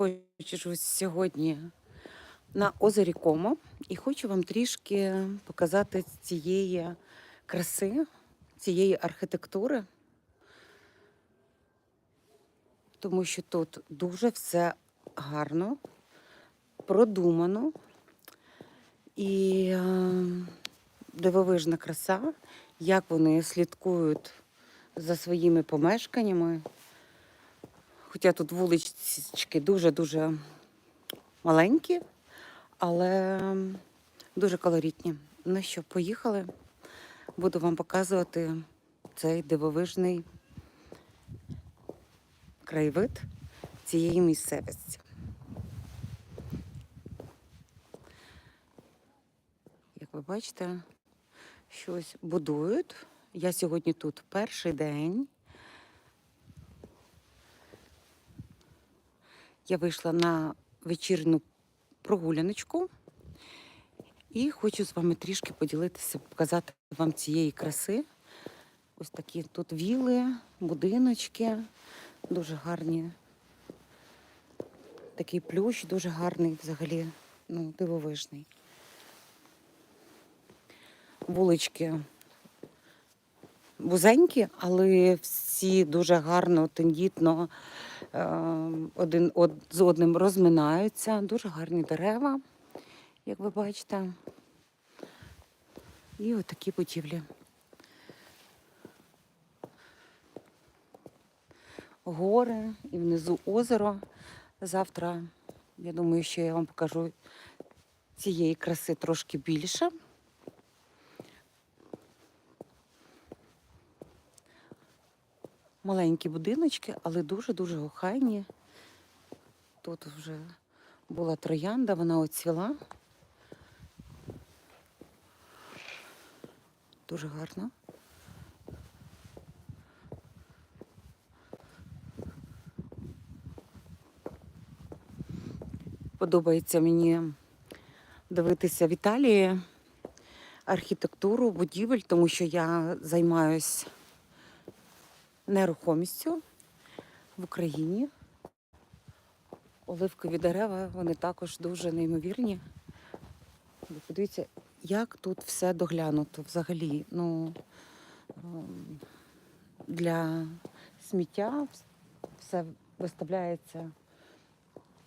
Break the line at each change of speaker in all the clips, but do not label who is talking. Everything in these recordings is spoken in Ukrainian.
знаходжусь сьогодні на озері Комо. І хочу вам трішки показати цієї краси, цієї архітектури, тому що тут дуже все гарно, продумано. І е, дивовижна краса, як вони слідкують за своїми помешканнями. Хоча тут вулички дуже-дуже маленькі, але дуже колоритні. Ну що, поїхали. Буду вам показувати цей дивовижний краєвид цієї місцевості. Як ви бачите, щось будують. Я сьогодні тут перший день. Я вийшла на вечірню прогуляночку і хочу з вами трішки поділитися, показати вам цієї краси. Ось такі тут віли, будиночки, дуже гарні. Такий плющ, дуже гарний взагалі, ну, дивовижний. Вулички вузенькі, але всі дуже гарно, тендітно е, один од, з одним розминаються. Дуже гарні дерева, як ви бачите. І отакі будівлі. Гори і внизу озеро. Завтра, я думаю, що я вам покажу цієї краси трошки більше. Маленькі будиночки, але дуже-дуже охайні. Тут вже була троянда, вона оцвіла. Дуже гарно. Подобається мені дивитися в Італії архітектуру, будівель, тому що я займаюсь нерухомістю в Україні. Оливкові дерева, вони також дуже неймовірні. Подивіться, як тут все доглянуто взагалі. Ну, ем, для сміття все виставляється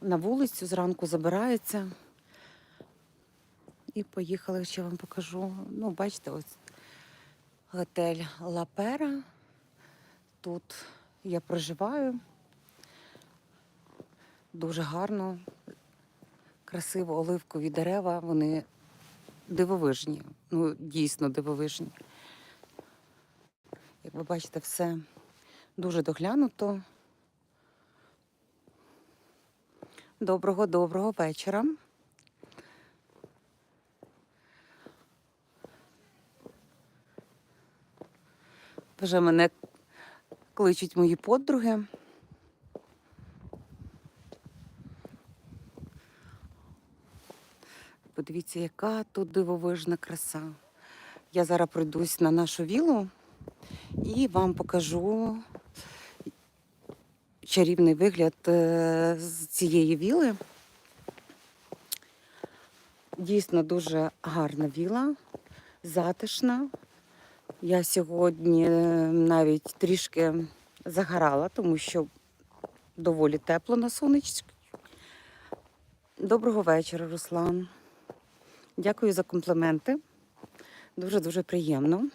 на вулицю, зранку забирається. І поїхали, ще вам покажу. Ну, бачите, ось готель Лапера. Тут я проживаю. Дуже гарно, красиво оливкові дерева, вони дивовижні, ну дійсно дивовижні. Як ви бачите, все дуже доглянуто. Доброго доброго вечора. Вже мене кличуть мої подруги. Подивіться, яка тут дивовижна краса. Я зараз пройдусь на нашу вілу і вам покажу чарівний вигляд е, з цієї віли. Дійсно дуже гарна віла, затишна. Я сьогодні е, навіть трішки загорала, тому що доволі тепло на сонечку. Доброго вечора, Руслан. Дякую за компліменти. Дуже-дуже приємно.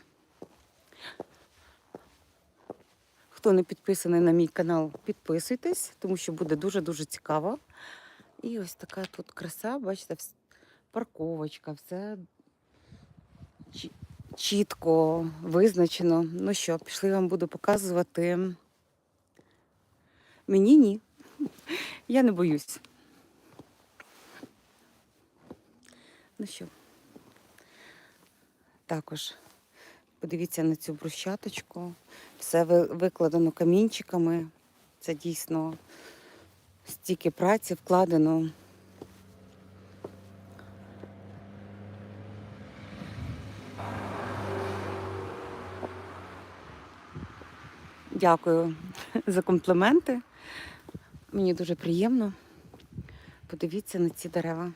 Хто не підписаний на мій канал, підписуйтесь, тому що буде дуже-дуже цікаво. І ось така тут краса, бачите, парковочка, все чітко визначено. Ну що, пішли вам буду показувати. Мені ні. Я не боюсь. Ну що, також подивіться на цю брусчаточку. Все викладено камінчиками. Це дійсно стільки праці вкладено. Дякую за компліменти. Мені дуже приємно. Подивіться на ці дерева.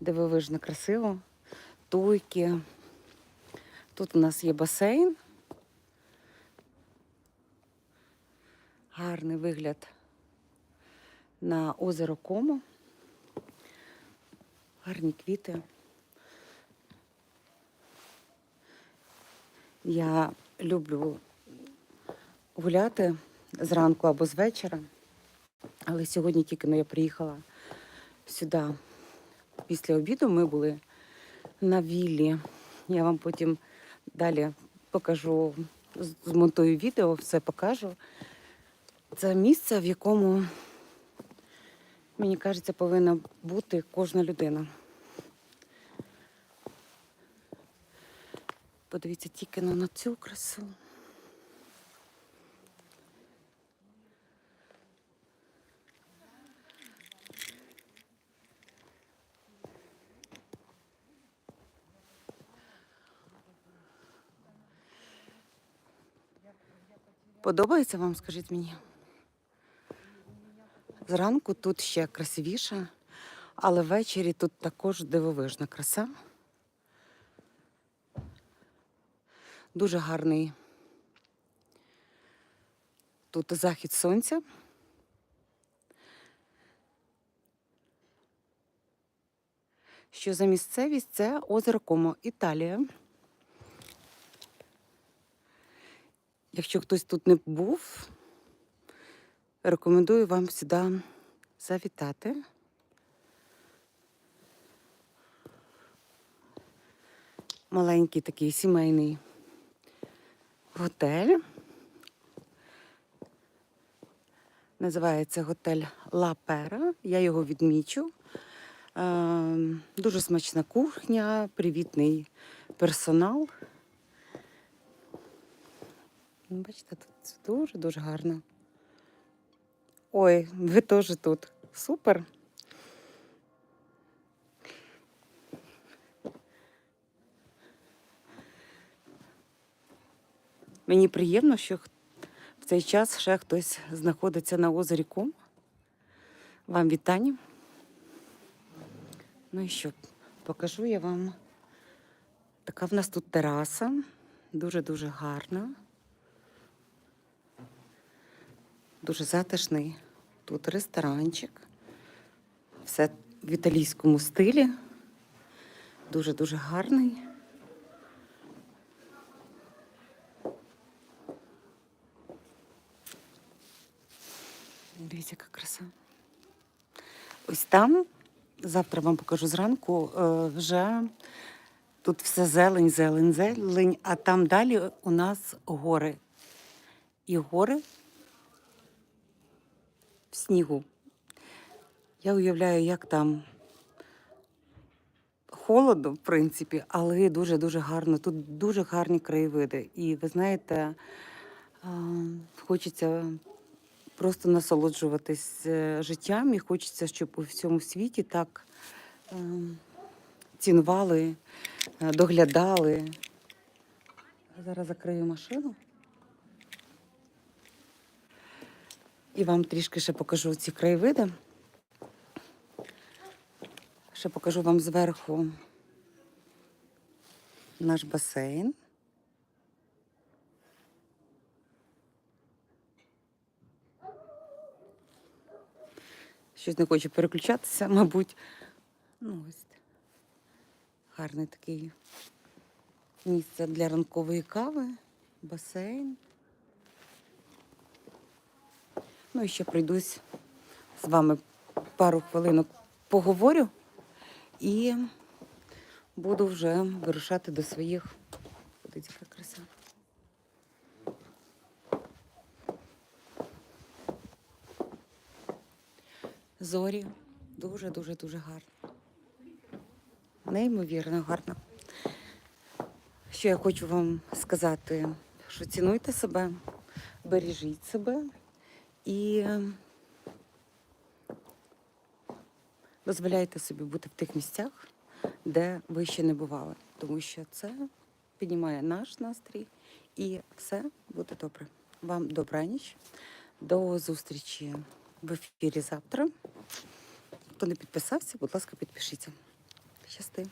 Дивовижно красиво. Туйки. Тут у нас є басейн. Гарний вигляд на озеро Комо. Гарні квіти. Я люблю гуляти зранку або з вечора. Але сьогодні тільки ну, я приїхала сюди після обіду. Ми були на віллі. Я вам потім далі покажу, змонтую відео, все покажу. Це місце, в якому, мені кажеться, повинна бути кожна людина. Подивіться тільки на цю красу. Подобається вам, скажіть мені? Зранку тут ще красивіше, але ввечері тут також дивовижна краса. Дуже гарний тут захід сонця. Що за місцевість? Це озеро Комо, Італія. Якщо хтось тут не був, рекомендую вам сюди завітати. Маленький такий сімейний готель. Називається готель Ла Пера. Я його відмічу. Е, Дуже смачна кухня, привітний персонал. Ну, Бачите, тут дуже-дуже гарно. Ой, ви теж тут. Супер. Мені приємно, що в цей час ще хтось знаходиться на озері Ком. Вам вітання. Ну і що, покажу я вам. Така в нас тут тераса, дуже-дуже гарна. Дуже затишний. Тут ресторанчик. Все в італійському стилі. Дуже-дуже гарний. Дивіться, яка краса. Ось там, завтра вам покажу зранку, е, вже тут все зелень, зелень, зелень, а там далі у нас гори. І гори в снігу. Я уявляю, як там холодно, в принципі, але дуже-дуже гарно. Тут дуже гарні краєвиди. І ви знаєте, хочеться просто насолоджуватись е, життям, і хочеться, щоб у всьому світі так е, цінували, е, доглядали. Зараз закрию машину. І вам трішки ще покажу ці краєвиди. Ще покажу вам зверху наш басейн. Щось не хочу переключатися, мабуть. Ну, ось гарний такий місце для ранкової кави, басейн. Ну і ще прийдусь з вами пару хвилинок поговорю і буду вже вирушати до своїх. Подивіться, яка краса. Зорі дуже-дуже дуже гарно. Неймовірно гарно. Що я хочу вам сказати, що цінуйте себе, бережіть себе і дозволяйте собі бути в тих місцях, де ви ще не бували, тому що це піднімає наш настрій і все буде добре. вам добраніч. До зустрічі в ефірі завтра. Хто не підписався, будь ласка, підпишіться. Щасти.